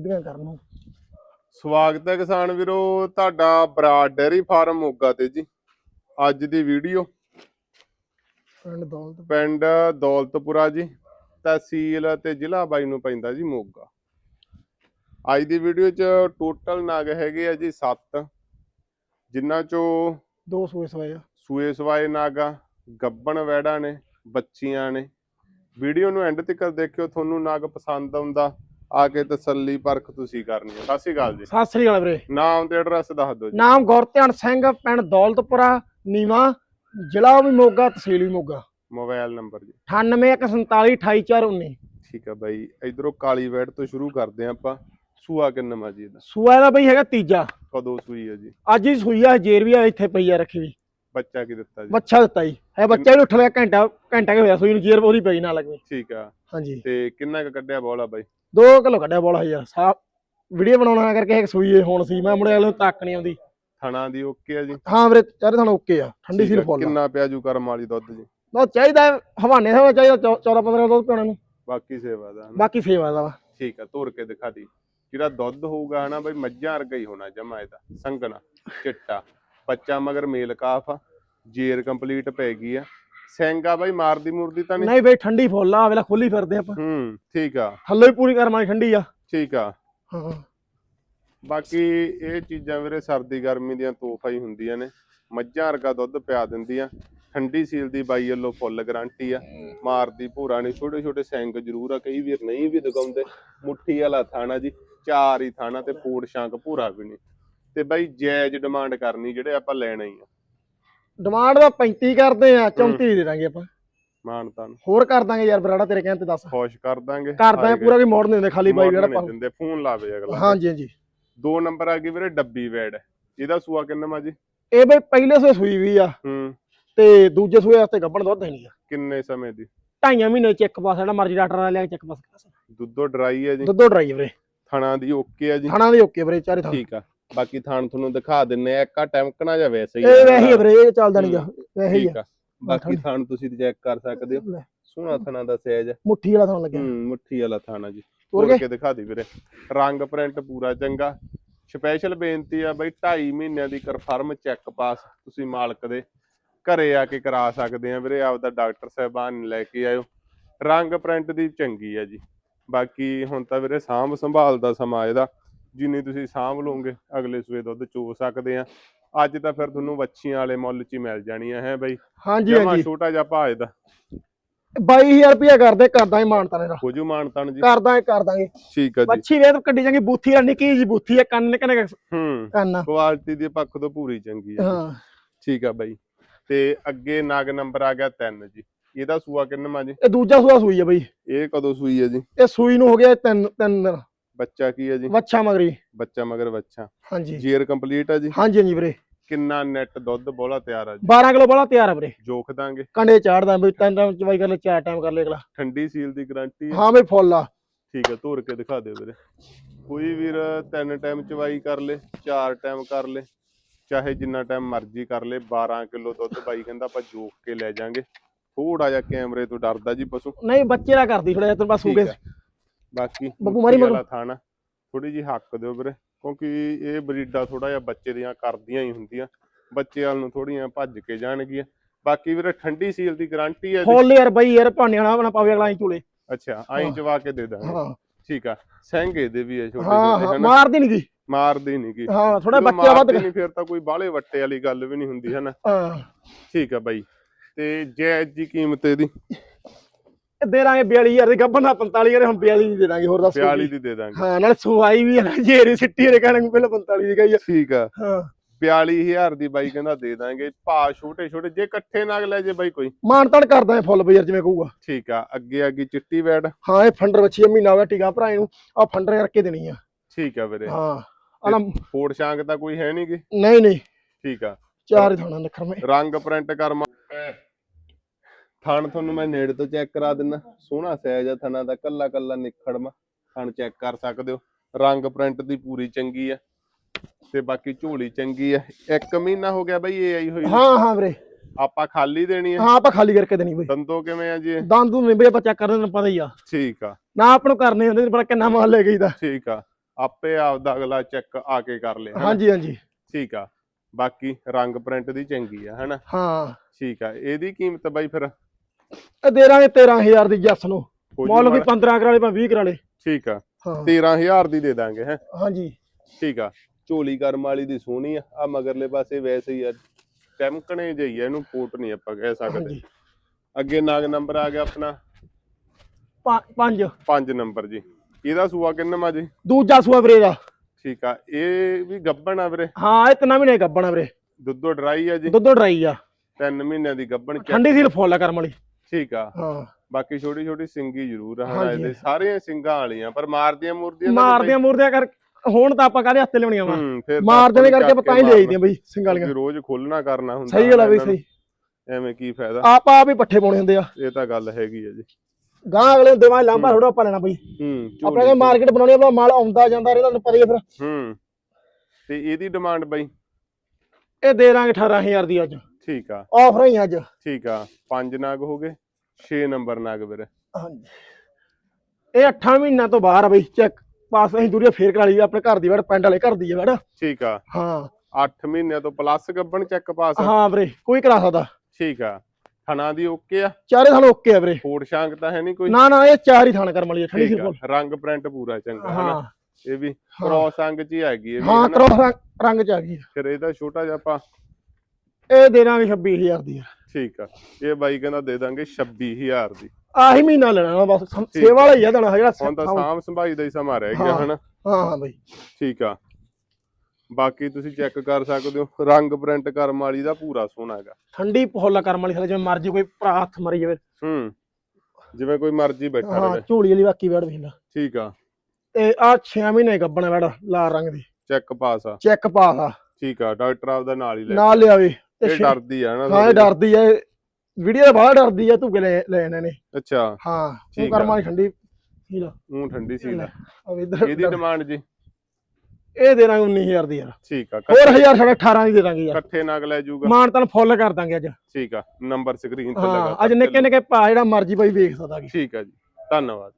ਦੀਆਂ ਕਰਨ ਨੂੰ? ਸਵਾਗਤ ਹੈ ਕਿਸਾਨ ਵੀਰੋ ਤੁਹਾਡਾ ਬਰਾਡ ਡੇਅਰੀ ਫਾਰਮ ਮੋਗਾ ਤੇ ਜੀ ਅੱਜ ਦੀ ਵੀਡੀਓ। ਪਿੰਡ ਦੌਲਤ ਪਿੰਡ ਦੌਲਤਪੁਰਾ ਜੀ ਤਹਿਸੀਲ ਤੇ ਜ਼ਿਲ੍ਹਾ ਬਾਈ ਨੂੰ ਪੈਂਦਾ ਜੀ ਮੋਗਾ। ਅੱਜ ਦੀ ਵੀਡੀਓ 'ਚ ਟੋਟਲ ਨਗ ਹੈਗੇ ਆ ਜੀ 7 ਜਿਨ੍ਹਾਂ 'ਚੋਂ ਦੋ ਸੂਏ ਸਵਾਏ ਆ। ਸੂਏ ਸਵਾਏ ਨਾਗਾ ਗੱਬਣ ਵੈੜਾਂ ਨੇ ਬੱਚੀਆਂ ਨੇ। ਵੀਡੀਓ ਨੂੰ ਐਂਡ ਤੱਕ ਦੇਖਿਓ ਤੁਹਾਨੂੰ ਨਾਗ ਪਸੰਦ ਆਉਂਦਾ। ਆ ਕੇ ਤਸੱਲੀ ਪਰਖ ਤੁਸੀਂ ਕਰਨੀ ਹੈ। ਸਤਿ ਸ਼੍ਰੀ ਅਕਾਲ ਜੀ। ਸਤਿ ਸ੍ਰੀ ਅਕਾਲ ਵੀਰੇ। ਨਾਮ ਤੇ ਐਡਰੈਸ ਦੱਸ ਦਿਓ ਜੀ। ਨਾਮ ਗੁਰਧਿਆਨ ਸਿੰਘ ਪਿੰਡ ਦੌਲਤਪੁਰਾ ਨੀਵਾ ਜ਼ਿਲ੍ਹਾ ਵੀ ਮੋਗਾ ਤਹਿਸੀਲ ਵੀ ਮੋਗਾ। ਮੋਬਾਈਲ ਨੰਬਰ ਜੀ। 9814428419 ਠੀਕ ਆ ਬਾਈ। ਇਧਰੋਂ ਕਾਲੀ ਵੈੜ ਤੋਂ ਸ਼ੁਰੂ ਕਰਦੇ ਆਂ ਆਪਾਂ। ਸੂਆ ਕਿੰਨਾ ਮਾ ਜੀ ਇਹਦਾ ਸੂਆ ਦਾ ਬਈ ਹੈਗਾ ਤੀਜਾ। ਕਦੋਂ ਸੂਈ ਹੈ ਜੀ? ਅੱਜ ਹੀ ਸੂਈ ਆ ਜੇਰ ਵੀ ਆ ਇੱਥੇ ਪਈ ਆ ਰੱਖੀ ਵੀ ਬੱਚਾ ਕੀ ਦਿੱਤਾ ਜੀ? ਬੱਚਾ ਦਿੱਤਾ ਜੀ। ਹੈ ਬੱਚਾ ਵੀ ਉੱਠ ਲਿਆ ਘੰਟਾ ਘੰਟਾ ਕੇ ਹੋਇਆ ਸੂਈ ਨੂੰ ਜੇਰ ਉਹਦੀ ਪਈ ਨਾ ਲੱਗੇ ਠੀਕ ਆ। ਹਾਂਜੀ। ਤੇ ਕਿੰਨਾ ਕੁ ਕੱਢਿਆ ਬੋਲਾ ਬਾਈ? 2 ਕਿਲੋ ਕੱਢਿਆ ਬੋਲਾ ਯਾਰ ਸਾਹ ਵੀਡੀਓ ਬਣਾਉਣਾ ਕਰਕੇ ਇੱਕ ਸੂਈ ਹੁਣ ਸੀ। ਮੈਂ ਮੁੰਡੇ ਵਾਲੇ ਨੂੰ ਤੱਕ ਨਹੀਂ ਆਉਂਦੀ। ਥਣਾ ਦੀ ਓਕੇ ਆ ਜੀ? ਹਾਂ ਵੀਰੇ ਚਾਰੇ ਤੁਹਾਨੂੰ ਓਕੇ ਆ। ਠੰਡੀ ਸੀਲ ਆ, ਫੁੱਲ ਕਿੰਨਾ ਪਿਆ ਜੂ ਕਰਮ ਵਾਲੀ ਦੁੱਧ ਜੀ? ਉਹ ਚਾਹੀਦਾ ਹਵਾਨੇ ਦਾ ਚਾਹੀਦਾ 14 15 ਦੁੱਧ ਪਿਉਣਾ ਨੂੰ। ਬਾਕੀ ਸੇਵਾ ਦਾ। ਬਾਕੀ ਸੇਵਾ ਦਾ ਠੀਕ ਆ ਤੋਰ ਕੇ ਦਿਖਾ ਦੀ। ਜਿਹੜਾ ਦੁੱਧ ਹੋਊਗਾ ਹਨਾ ਬਾਈ ਮੱਝਾਂ ਵਰਗਾ ਹੀ ਹੋਣਾ ਜਮਾ ਇਹਦਾ। ਸੰਗਣਾ ਚਿੱਟਾ। ਬੱਚਾ ਮਗਰ ਮੇਲ ਕਾਫ ਆ। ਜੇਰ ਕੰਪਲੀਟ ਪੈ ਗਈ ਆ। ਸੈਂਗਾ ਬਾਈ ਮਾਰਦੀ ਮੁਰਦੀ ਤਾਂ ਨਹੀਂ? ਨਹੀਂ ਬਈ ਠੰਡੀ ਫੁੱਲ ਆ ਵੇਲਾ ਖੋਲੀ ਫਿਰਦੇ ਆਪਾਂ। ਹੂੰ ਠੀਕ ਆ। ਥੱਲੇ ਵੀ ਪੂਰੀ ਕਰਮਾਂ ਠੰਡੀ ਆ। ਠੀਕ ਆ। ਹਾਂ। ਬਾਕੀ ਇਹ ਚੀਜ਼ਾਂ ਵੀਰੇ ਸਰਦੀ ਗਰਮੀ ਦੀਆਂ ਤੋਹਫਾ ਹੀ ਹੁੰਦੀਆਂ ਨੇ। ਮੱਝਾਂ ਵਰਗਾ ਦੁੱਧ ਪਿਆ ਦਿੰਦੀਆਂ। ਠੰਡੀ ਸੀਲ ਦੀ ਬਾਈ ਵੱਲੋਂ ਫੁੱਲ ਗਾਰੰਟੀ ਆ। ਮਾਰਦੀ ਭੂਰਾ ਨਹੀਂ। ਛੋਟੇ ਛੋਟੇ ਸੈਂਗ ਜ਼ਰੂਰ ਆ। ਕਈ ਵੀਰ ਨਹੀਂ ਵੀ ਦਿਖਾਉਂਦੇ। ਮੁੱਠੀ ਵਾਲਾ ਥਾਣਾ ਜੀ ਚਾਰ ਹੀ ਥਾਣਾ ਤੇ ਪੂੜ ਸ਼ਾਂਕ ਭੂਰਾ ਵੀ ਨਹੀਂ। ਤੇ ਬਾਈ ਜਾਇਜ਼ ਡਿਮਾਂਡ ਕਰਨੀ ਜਿਹੜੇ ਆਪਾਂ ਲੈਣਾ ਹੀ ਆ। ਡਿਮਾਂਡ ਦਾ 35 ਕਰਦੇ ਆ 34 ਦੇ ਦਾਂਗੇ ਆਪਾਂ। ਮਾਨਤਾ ਨੂੰ ਹੋਰ ਕਰ ਦਾਂਗੇ ਯਾਰ ਬਰਾੜਾ ਤੇਰੇ ਕਹਿਣ ਤੇ ਦੱਸ। ਖੁਸ਼ ਕਰ ਦਾਂਗੇ। ਕਰ ਦਾਂਗੇ ਪੂਰਾ ਵੀ ਮੋੜ ਨਹੀਂ ਦਿੰਦੇ ਖਾਲੀ ਬਾਈ ਜਿਹੜਾ ਆਪਾਂ ਦਿੰਦੇ ਫੋਨ ਲਾਵੇ ਅਗਲਾ। ਹਾਂਜੀ ਹਾਂਜੀ। ਦੋ ਨੰਬਰ ਆ ਗਈ ਵੀਰੇ ਡੱਬੀ ਵੈੜ ਇਹਦਾ ਸੂਆ ਕਿੰਨਾ ਮਾ ਜੀ? ਇਹ ਬਈ ਪਹਿਲੇ ਸੂਏ ਸੂਈ ਵੀ ਆ ਹੂੰ। ਤੇ ਦੂਜੇ ਸੂਏ ਵਾਸਤੇ ਗੱਬਣ ਦੁੱਧ ਦੇਣੀ ਆ। ਕਿੰਨੇ ਸਮੇਂ ਦੀ? ਢਾਈਆਂ ਮਹੀਨੇ ਚੈੱਕ ਪਾਸ ਜਿਹੜਾ ਮਰਜ਼ੀ ਡਾਕਟਰ ਨਾਲ ਲਿਆ ਚੈੱਕ ਪਾਸ ਕਰਾ ਦੁੱਧੋ ਡਰਾਈ ਹੈ ਜੀ। ਦੁੱਧੋ ਡਰਾਈ ਵੀਰੇ। ਥਣਾ ਦੀ ਓਕੇ ਆ ਜੀ। ਥਾਣਾ ਦੇ ਓਕੇ ਵੀਰੇ ਚਾਰੇ ਥਾਂ ਠੀਕ ਆ। ਬਾਕੀ ਥਾਣ ਤੁਹਾਨੂੰ ਦਿਖਾ ਦਿੰਨੇ ਆ ਇੱਕਾ ਟੈਂਕਣਾ ਜਾਂ ਵੈਸੇ ਹੀ ਇਹ ਵੈਸੇ ਹੀ ਇਹ ਚੱਲਦਾ ਨਹੀਂ ਗਾ ਵੈਸੇ ਹੀ ਠੀਕ ਆ। ਬਾਕੀ ਥਾਣ ਤੁਸੀਂ ਚੈੱਕ ਕਰ ਸਕਦੇ ਹੋ। ਸੋਹਣਾ ਥਣਾ ਦਾ ਸਾਈਜ਼ ਮੁੱਠੀ ਵਾਲਾ ਥਾਂ ਲੱਗਿਆ। ਹੂੰ ਮੁੱਠੀ ਵਾਲਾ ਥਾਣਾ ਜੀ। ਤੋੜ ਕੇ ਦਿਖਾ ਦੀ ਵੀਰੇ। ਰੰਗ ਪ੍ਰਿੰਟ ਪੂਰਾ ਚੰਗਾ। ਸਪੈਸ਼ਲ ਬੇਨਤੀ ਆ ਬਈ 2.5 ਮਹੀਨਿਆਂ ਦੀ ਕਨਫਰਮ ਚੈੱਕ ਪਾਸ ਤੁਸੀਂ ਮਾਲਕ ਦੇ ਘਰੇ ਆ ਕੇ ਕਰਾ ਸਕਦੇ ਆ ਵੀਰੇ। ਆਪਦਾ ਡਾਕਟਰ ਸਾਹਿਬਾਨ ਲੈ ਕੇ ਆਇਓ। ਰੰਗ ਪ੍ਰਿੰਟ ਦੀ ਚੰਗੀ ਆ ਜੀ। ਬਾਕੀ ਹੁਣ ਤਾਂ ਵੀਰੇ ਸਾਂਭ ਸੰਭਾਲ ਦਾ ਸਮਾਂ ਇਹਦਾ। ਜਿੰਨੀ ਤੁਸੀਂ ਸਾਂਭ ਲਓਗੇ ਅਗਲੇ ਸੂਏ ਦੁੱਧ ਚੋ ਸਕਦੇ ਆ। ਅੱਜ ਤਾਂ ਫਿਰ ਤੁਹਾਨੂੰ ਵੱਛੀਆਂ ਵਾਲੇ ਮੁੱਲ 'ਚ ਹੀ ਮਿਲ ਜਾਣੀਆਂ ਹੈ ਬਈ? ਹਾਂਜੀ ਜਮਾ ਹਾਂਜੀ। ਛੋਟਾ ਜਿਹਾ ਭਾਅ ਇਹਦਾ। 22000 ਰੁਪਇਆ ਕਰਦੇ ਕਰਦਾ ਹੀ ਮਾਨਤਾ ਨੇ ਦਾ ਹੋ ਜੂ ਮਾਨਤਨ ਜੀ। ਕਰਦਾ ਕਰਦਾਂਗੇ ਠੀਕ ਆ ਜੀ। ਮੱਛੀ ਵੇਦ ਕੱਢੀ ਜਾਂਗੀ ਬੂਥੀ ਆ ਨਿੱਕੀ ਜੀ ਬੂਥੀ ਆ ਕੰਨ ਨਿਕਨੇ ਹੂੰ ਕੰਨ। ਕੁਆਲਿਟੀ ਦੇ ਪੱਖ ਤੋਂ ਪੂਰੀ ਚੰਗੀ ਆ ਹਾਂ। ਠੀਕ ਆ ਬਾਈ। ਤੇ ਅੱਗੇ ਨਾਗ ਨੰਬਰ ਆ ਗਿਆ 3 ਜੀ। ਇਹਦਾ ਸੂਆ ਕਿੰਨਾ ਜੀ? ਇਹ ਦੂਜਾ ਸੂਆ ਸੂਈ ਆ ਬਈ। ਇਹ ਕਦੋਂ ਸੂਈ ਹੈ ਜੀ? ਇਹ ਸੂਈ ਨੂੰ ਹੋ ਗਿਆ ਤਿੰਨ ਤਿੰਨ ਦਿਨ। ਬੱਚਾ ਕੀ ਹੈ ਜੀ? ਵੱਛਾ ਮਗਰੀ। ਬੱਚਾ ਮਗਰ ਬੱਚਾ ਹਾਂਜੀ। ਜੇਰ ਕੰਪਲੀਟ ਆ ਜੀ? ਹਾਂਜੀ ਹਾਂਜੀ ਵੀਰੇ। ਕਿੰਨਾ ਨੈਟ ਦੁੱਧ ਬੋਲਾ ਤਿਆਰ ਆ ਜੀ? 12 ਕਿਲੋ ਬੜਾ ਤਿਆਰ ਆ ਵੀਰੇ। ਜੋਖ ਦਾਂਗੇ। ਕੰਡੇ ਚਾੜਦਾ ਬਈ ਤਿੰਨ ਟਾਈਮ ਚਵਾਈ ਕਰ ਲੈ ਚਾਰ ਟਾਈਮ ਕਰ ਲੈ ਅਗਲਾ। ਠੰਡੀ ਸੀਲ ਦੀ ਗਾਰੰਟੀ ਹਾਂ। ਬਈ ਫੁੱਲ ਆ। ਠੀਕ ਹੈ ਧੋਰ ਕੇ ਦਿਖਾ ਦਿਓ ਵੀਰੇ। ਕੋਈ ਵੀਰ ਤਿੰਨ ਟਾਈਮ ਚਵਾਈ ਕਰ ਲੇ ਚਾਰ ਟਾਈਮ ਕਰ ਲੇ ਚਾਹੇ ਜਿੰਨਾ ਟਾਈਮ ਮਰਜ਼ੀ ਕਰ ਲੇ 12 ਕਿਲੋ ਦੁੱਧ ਬਾਈ ਕਹਿੰਦਾ ਆਪਾਂ ਜੋਖ ਕੇ ਲੈ ਜਾਾਂਗੇ। ਥੋੜਾ ਜਿਹਾ ਕੈਮਰੇ ਤੋਂ ਡਰਦਾ ਜੀ ਪਸ਼ੂ। ਨਹੀਂ ਬੱਚੇ ਦਾ ਕਰਦੀ ਥੋੜਾ ਜਿਹਾ ਤੈਨੂੰ ਬਸ ਠੀਕ ਸੂਗੇ ਹੈ। ਬਾਕੀ ਬੱਬੂ ਮਾਰੀ ਮਗਰ। ਥਾਣਾ ਥੋੜੀ ਜੀ ਹੱਕ ਦਿਓ ਵੀਰੇ ਕਿਉਂਕਿ ਇਹ ਬਰੀਡਾਂ ਥੋੜਾ ਜਿਹਾ ਬੱਚੇ ਦੀਆਂ ਕਰਦੀਆਂ ਹੀ ਹੁੰਦੀਆਂ ਬੱਚੇ ਵਾਲ ਨੂੰ ਥੋੜੀਆਂ ਭੱਜ ਕੇ ਜਾਣਗੀਆਂ। ਬਾਕੀ ਵੀਰੇ ਠੰਡੀ ਸੀਲ ਦੀ ਗਾਰੰਟੀ ਹੈ ਜੀ ਫੁੱਲ ਯਾਰ ਬਈ ਯਾਰ ਭਾਣੇ ਵਾਲਾ ਬਣਾ ਪਾਵੇ ਅਗਲਾ ਹੀ ਝੂਲੇ ਅੱਛਾ ਆਈ। ਚਵਾ ਕੇ ਦੇ ਦਾਂਗੇ। ਠੀਕ ਆ ਸਹਿੰਗੇ ਦੇ ਵੀ ਹੈ ਛੋਟੇ ਹਾਂ ਛੋਟੇ ਹਾਂ ਹਨਾ? ਮਾਰਦੀ ਨਹੀਂ ਗਈ ਮਾਰਦੀ ਨਹੀਂ ਗੀ। ਹਾਂ ਥੋੜਾ ਬੱਚਾ ਵੱਧ ਮਾਰਦੀ ਨੀ ਫਿਰ ਤਾਂ ਕੋਈ ਬਾਹਲੇ ਵੱਟੇ ਵਾਲੀ ਗੱਲ ਵੀ ਨਹੀਂ ਹੁੰਦੀ ਹੈ ਨਾ ਹਾਂ। ਠੀਕ ਆ ਬਾਈ। ਤੇ ਜਾਇਜ਼ ਜੀ ਕੀਮਤ ਇਹਦੀ? ਇਹ ਦੇ ਦਾਂਗੇ 42000 ਦੀ ਗੱਬਨ ਦਾ 45000 ਹੁਣ 42 ਦੀ ਦੇ ਦਾਂਗੇ ਹੋਰ ਦੱਸ 42 ਦੀ ਦੇ ਦਾਂਗੇ। ਹਾਂ ਨਾਲ ਸੁਆਈ ਵੀ ਹੈ ਨਾ ਜੇਰੀ ਸਿੱਟੀ ਰੇ ਕਹਿਣ ਨੂੰ ਪਹਿਲਾਂ 45 ਦੀ ਗਈ ਆ। ਠੀਕ ਆ। ਹਾਂ। 42000 ਦੀ ਬਾਈ ਕਹਿੰਦਾ ਦੇ ਦਾਂਗੇ। ਭਾ ਛੋਟੇ ਛੋਟੇ ਜੇ ਇਕੱਠੇ ਨਗ ਲੈ ਜੇ ਬਾਈ ਕੋਈ। ਮਾਨਤਾਨ ਕਰਦਾ ਹੈ ਫੁੱਲ ਬਈ ਯਾਰ ਜਿਵੇਂ ਕਹੂਗਾ। ਠੀਕ ਆ ਅੱਗੇ ਗਈ ਚਿੱਟੀ ਵੈੜ ਹਾਂ ਇਹ ਫੰਡਰ ਬੱਚੀ ਮਹੀਨਾ ਹੋ ਗਿਆ ਟੀਕਾ ਭਰਾਏ ਨੂੰ ਆ ਫੰਡਰ ਕਰਕੇ ਦੇਣੀ ਆ। ਠੀਕ ਆ ਵੀਰੇ। ਹਾਂ ਆਲਾ ਫੋੜ ਸ਼ਾਂਕ ਤਾਂ ਕੋਈ ਹੈ ਨਹੀਂਗੀ ਨਹੀਂ ਨਹੀਂ। ਠੀਕ ਆ। ਚਾਰ ਹੀ ਥਾਣਾ ਨਖਰ ਮੈਂ। ਰੰਗ ਪ੍ਰਿੰਟ ਕਰਮਾ ਥਣ ਤੁਹਾਨੂੰ ਮੈਂ ਨੇੜੇ ਤੋਂ ਚੈੱਕ ਕਰਾ ਦਿੰਦਾ ਸੋਹਣਾ ਸਾਈਜ਼ ਆ ਥਣਾ ਦਾ ਕੱਲਾ ਕੱਲਾ ਨਿਖੜਮਾ ਥਣ ਚੈੱਕ ਕਰ ਸਕਦੇ ਹੋ। ਰੰਗ ਪ੍ਰਿੰਟ ਦੀ ਪੂਰੀ ਚੰਗੀ ਆ ਤੇ ਬਾਕੀ ਝੋਲੀ ਚੰਗੀ ਆ। ਇੱਕ ਮਹੀਨਾ ਹੋ ਗਿਆ ਬਈ ਇਹ ਆਈ ਹੋਈ ਨੂੰ। ਹਾਂ ਹਾਂ ਵੀਰੇ। ਆਪਾਂ ਖਾਲੀ ਦੇਣੀ ਆ? ਹਾਂ ਆਪਾਂ ਖਾਲੀ ਕਰਕੇ ਦੇਣੀ ਬਈ। ਦੰਦੋ ਕਿਵੇਂ ਆ ਜੀ ਇਹ? ਦੰਦ ਨੂੰ ਨਿਬੜੇ ਬੱਚਾ ਕਰਨ ਨੂੰ ਪਤਾ ਹੀ ਆ। ਠੀਕ ਆ। ਨਾ ਆਪ ਨੂੰ ਕਰਨੇ ਹੁੰਦੇ ਬੜਾ ਕਿੰਨਾ ਮਾਲ ਲੈ ਗਈ ਦਾ ਠੀਕ ਆ। ਆਪੇ ਆਪਦਾ ਅਗਲਾ ਚੈੱਕ ਆ ਕੇ ਕਰ ਲੇ ਹਨਾ? ਹਾਂਜੀ ਹਾਂਜੀ। ਠੀਕ ਆ। ਬਾਕੀ ਰੰਗ ਪ੍ਰਿੰਟ ਦੀ ਚੰਗੀ ਆ ਹਨਾ? ਹਾਂ। ਠੀਕ ਆ। ਇਹਦੀ ਕੀਮਤ ਬਾਈ ਫਿਰ ਇਹ ਦੇ ਦਾਂਗੇ 13000 ਦੀ ਜੱਸ ਨੂੰ। ਹੋ ਜੂ ਮੁੱਲ ਵੀ ਮਾੜਾ? 15 ਕਰਾਲੇ ਭਾਵੇਂ 20 ਕਰਾਲੇ। ਠੀਕ ਆ। ਹਾਂ। 13000 ਦੀ ਦੇ ਦਾਂਗੇ ਹੈ। ਹਾਂਜੀ। ਠੀਕ ਆ। ਝੋਲੀ ਕਰਮ ਵਾਲੀ ਦੀ ਸੋਹਣੀ ਆ। ਆ ਮਗਰਲੇ ਪਾਸੇ ਵੈਸੇ ਹੀ ਆ। ਟੈਮਕਣੇ ਜਿਹੀ ਆ ਇਹਨੂੰ ਕੋਟ ਨਹੀਂ ਆਪਾਂ ਕਹਿ ਸਕਦੇ। ਹਾਂਜੀ। ਅੱਗੇ ਨਾਗ ਨੰਬਰ ਆ ਗਿਆ ਆਪਣਾ। ਪੰ- ਪੰਜ। 5 ਨੰਬਰ ਜੀ। ਇਹਦਾ ਸੂਆ ਕਿੰਨਾ ਜੀ? ਦੂਜਾ ਸੂਆ ਵੀਰੇ ਦਾ। ਠੀਕ ਆ। ਇਹ ਵੀ ਗੱਬਣ ਆ ਵੀਰੇ? ਹਾਂ ਇਹ ਤਿੰਨਾਂ ਮਹੀਨੇ ਗੱਬਣਾ ਵੀਰੇ। ਦੁੱਧੋ ਡਰਾਈ ਆ ਜੀ? ਦੁੱਧ ਡਰਾਈ ਆ। 3 ਮਹੀਨਿਆਂ ਦੀ ਗੱਬਣ ਠੰਡੀ ਸੀਲ ਫੁੱਲ ਆ ਕਰਮ ਵਾਲੀ। ਠੀਕ ਆ। ਹਾਂ। ਬਾਕੀ ਛੋਟੀ ਛੋਟੀ ਸਿੰਗੀ ਜ਼ਰੂਰ ਆ ਹਨਾ ਹਾਂਜੀ। ਇਹਦੇ ਸਾਰੀਆਂ ਸਿੰਗਾਂ ਵਾਲੀਆਂ ਪਰ ਮਾਰਦੀਆਂ ਮੁਰਦੀਆਂ ਤਾਂ ਮਾਰਦਿਆਂ ਮੁਰਦਿਆਂ ਕਰ ਹੁਣ ਤਾਂ ਆਪਾਂ ਕਾਹਦੇ ਹੱਥੇ ਲਿਆਉਣੀਆਂ ਵਾ? ਹੂੰ ਫਿਰ ਤਾਂ ਮਾਰਦੇ ਨੇ ਆਪਾਂ ਕਰਕੇ ਚੱਕ ਪਤਾ ਹੀ ਲੈ ਆਈਦੀਆਂ ਬਈ ਸਿੰਗਾਲੀਆਂ ਕਿਉਂਕਿ ਰੋਜ਼ ਖੋਲਣਾ ਕਰਨਾ ਹੁੰਦਾ ਸਹੀ ਗੱਲ ਆ ਬਈ ਇਹਨਾਂ ਨੂੰ। ਸਹੀ। ਐਵੇਂ ਕੀ ਫਾਇਦਾ? ਆਪ ਆਪ ਹੀ ਪੱਠੇ ਪਾਉਣੇ ਹੁੰਦੇ ਆ। ਇਹ ਤਾਂ ਗੱਲ ਹੈਗੀ ਆ ਜੀ। ਗਾਂ ਅਗਲੇ ਨੂੰ ਦੇਵਾਂ ਲਾਂਭਾ ਥੋੜਾ ਆਪਾਂ ਲੈਣਾ ਬਈ। ਹੂੰ ਆਪਣੇ ਕੋਲ ਮਾਰਕੀਟ ਬਣਾਉਣੀ ਆ ਮਾਲ ਆਉਂਦਾ ਜਾਂਦਾ ਰਹਿੰਦਾ ਤੁਹਾਨੂੰ ਪਤਾ ਹੀ ਆ ਫਿਰ। ਹੂੰ ਤੇ ਇਹਦੀ ਡਿਮਾਂਡ ਬਾਈ? ਇਹ ਦੇ ਦਾਂਗੇ 18000 ਦੀ ਅੱਜ। ਠੀਕ ਆ। ਆਫਰ ਹੀ ਅੱਜ। ਠੀਕ ਆ। ਪੰਜ ਨਾਗ ਹੋ ਗਏ 6 ਨੰਬਰ ਨਾਗ ਵੀਰੇ। ਹਾਂਜੀ। ਇਹ 8 ਮਹੀਨਿਆਂ ਤੋਂ ਬਾਹਰ ਆ ਬਈ ਚੈੱਕ ਪਾਸ ਅਸੀਂ ਦੂਰੀਆ ਫੇਰ ਕਰਾ ਲਈ ਆਪਣੇ ਘਰ ਦੀ ਵੜ ਪਿੰਡ ਵਾਲੇ ਘਰ ਦੀ ਵੜ। ਠੀਕ ਆ। ਹਾਂ। 8 ਮਹੀਨਿਆਂ ਤੋਂ ਪਲੱਸ ਗੱਬਣ ਚੈੱਕ ਪਾਸ? ਹਾਂ ਵੀਰੇ ਕੋਈ ਕਰਾ ਸਕਦਾ। ਠੀਕ ਆ। ਥਣਾ ਦੀ ਓਕੇ ਆ। ਚਾਰੇ ਸਾਲ ਓਕੇ ਆ ਵੀਰੇ। ਫੋੜ ਸ਼ਾਂਕ ਤਾਂ ਹੈ ਨਹੀਂ ਕੋਈ। ਨਾ ਨਾ ਇਹ ਚਾਰ ਹੀ ਥਾਣ ਕਰਮ ਵਾਲੀ ਠੰਡੀ ਠੀਕ ਸੀ ਆ। ਫੁੱਲ ਰੰਗ ਪ੍ਰਿੰਟ ਪੂਰਾ ਚੰਗਾ ਹਾਂ। ਇਹ ਵੀ ਕ੍ਰੋਸ ਅੰਗ ਚ ਹੀ ਹੈਗੀ ਇਹ ਵੀ ਹਾਂ ਹਨਾ? ਕਰੋ ਰੰਗ ਚ ਆ। ਗਈ। ਫਿਰ ਇਹਦਾ ਛੋਟਾ ਜਿਹਾ ਆਪਾਂ ਇਹ ਦੇ ਦਾਂਗੇ 26000 ਦੀ। ਠੀਕ ਆ। ਇਹ ਬਾਈ ਕਹਿੰਦਾ ਦੇ ਦਾਂਗੇ 26000 ਦੀ। ਆਹੀ ਮਹੀਨਾ ਲੈਣਾ ਵਾ ਬਸ ਸਮ- ਠੀਕ ਸੇਵਾ ਵਾਲਾ ਹੀ ਆ ਦੇਣਾ ਜਿਹੜਾ ਹੁਣ ਤਾਂ ਹਾਂ ਸਾਂਭ ਸੰਭਾਈ ਦਾ ਹੀ ਸਮਾਂ ਰਹਿ ਗਿਆ ਹਾਂ। ਹਨਾ? ਹਾਂ ਬਈ। ਠੀਕ ਆ। ਬਾਕੀ ਤੁਸੀਂ ਚੈੱਕ ਕਰ ਸਕਦੇ ਹੋ ਰੰਗ ਪ੍ਰਿੰਟ ਕਰਮ ਵਾਲੀ ਦਾ ਪੂਰਾ ਸੋਹਣਾ ਹੈਗਾ। ਠੰਡੀ ਫੁੱਲ ਕਰਮ ਵਾਲੀ ਸਾਲੇ ਜਿਵੇਂ ਮਰਜ਼ੀ ਕੋਈ ਭਰਾ ਹੱਥ ਮਰੀ ਜਾਵੇ। ਹੂੰ। ਜਿਵੇਂ ਕੋਈ ਮਰਜ਼ੀ ਬੈਠਾ ਹਾਂ ਰਹੇ। ਝੋਲੀ ਵਾਲੀ ਬਾਕੀ ਵੜ ਵੇਖ ਲਾ। ਠੀਕ ਆ। ਤੇ ਆ 6 ਮਹੀਨੇ ਗੱਬਣਾ ਵੜ ਲਾਲ ਰੰਗ ਦੀ। ਚੈੱਕ ਪਾਸ ਆ। ਚੈੱਕ ਪਾਸ ਆ। ਠੀਕ ਆ ਡਾਕਟਰ ਆਪਦਾ ਨਾਲ ਹੀ ਲੈ ਨਾਲ ਲਿਆਵੇ। ਇਹ ਡਰਦੀ ਆ ਨਾ ਹਾਂ ਇਹ ਡਰਦੀ ਆ ਵੀਡੀਓ ਦਾ ਬਾਹਲਾ ਡਰਦੀ ਆ ਤੂੰ ਲੈ ਲੈ ਇਹਨਾਂ ਨੇ। ਅੱਛਾ। ਹਾਂ ਤੂੰ ਕਰਮਾਂ ਠੰਡੀ ਸੀ ਲਾ ਉਹ ਠੰਡੀ ਸੀ ਦਾ ਆ ਵੀ ਇੱਧਰ ਇਹਦੀ ਡਿਮਾਂਡ ਜੀ? ਇਹ ਦੇ ਦਾਂਗੇ 19000 ਦੀ ਯਾਰ। ਠੀਕ ਆ ਹੋਰ 1000 ਸਾਡਾ 18 ਦੀ ਦੇ ਦਾਂਗੇ ਯਾਰ। ਇਕੱਠੇ ਨਗ ਲੈ ਜਾਊਗਾ ਮਾਨ ਤਾਂ ਫੁੱਲ ਕਰ ਦਾਂਗੇ ਅੱਜ। ਠੀਕ ਆ ਨੰਬਰ ਸਕਰੀਨ ਤੇ ਹਾਂ ਲਗਾ ਅੱਜ ਨਿੱਕੇ ਨਿੱਕੇ ਭਾ ਜਿਹੜਾ ਮਰਜ਼ੀ ਬਾਈ ਵੇਖ ਸਕਦਾ। ਠੀਕ ਆ ਜੀ ਧੰਨਵਾਦ।